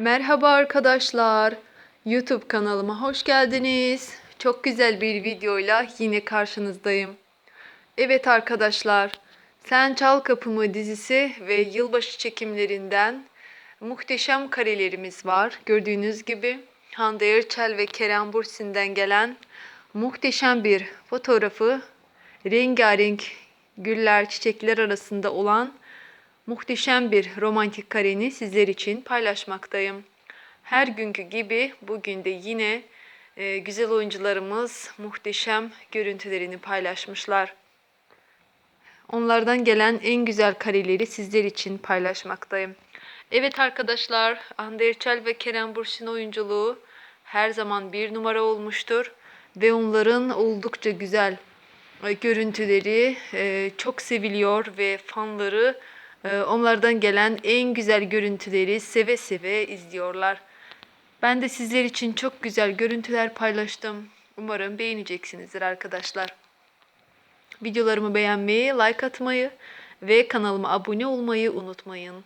Merhaba arkadaşlar. YouTube kanalıma hoş geldiniz. Çok güzel bir videoyla yine karşınızdayım. Evet arkadaşlar, Sen Çal Kapımı dizisi ve yılbaşı çekimlerinden muhteşem karelerimiz var. Gördüğünüz gibi Hande Erçel ve Kerem Bürsin'den gelen muhteşem bir fotoğrafı rengarenk güller, çiçekler arasında olan muhteşem bir romantik kareni sizler için paylaşmaktayım. Her günkü gibi bugün de yine e, güzel oyuncularımız muhteşem görüntülerini paylaşmışlar. Onlardan gelen en güzel kareleri sizler için paylaşmaktayım. Evet arkadaşlar, Hande Erçel ve Kerem Bürsin oyunculuğu her zaman bir numara olmuştur. Ve onların oldukça güzel e, görüntüleri e, çok seviliyor ve fanları onlardan gelen en güzel görüntüleri seve seve izliyorlar. Ben de sizler için çok güzel görüntüler paylaştım. Umarım beğeneceksinizdir arkadaşlar. Videolarımı beğenmeyi, like atmayı ve kanalıma abone olmayı unutmayın.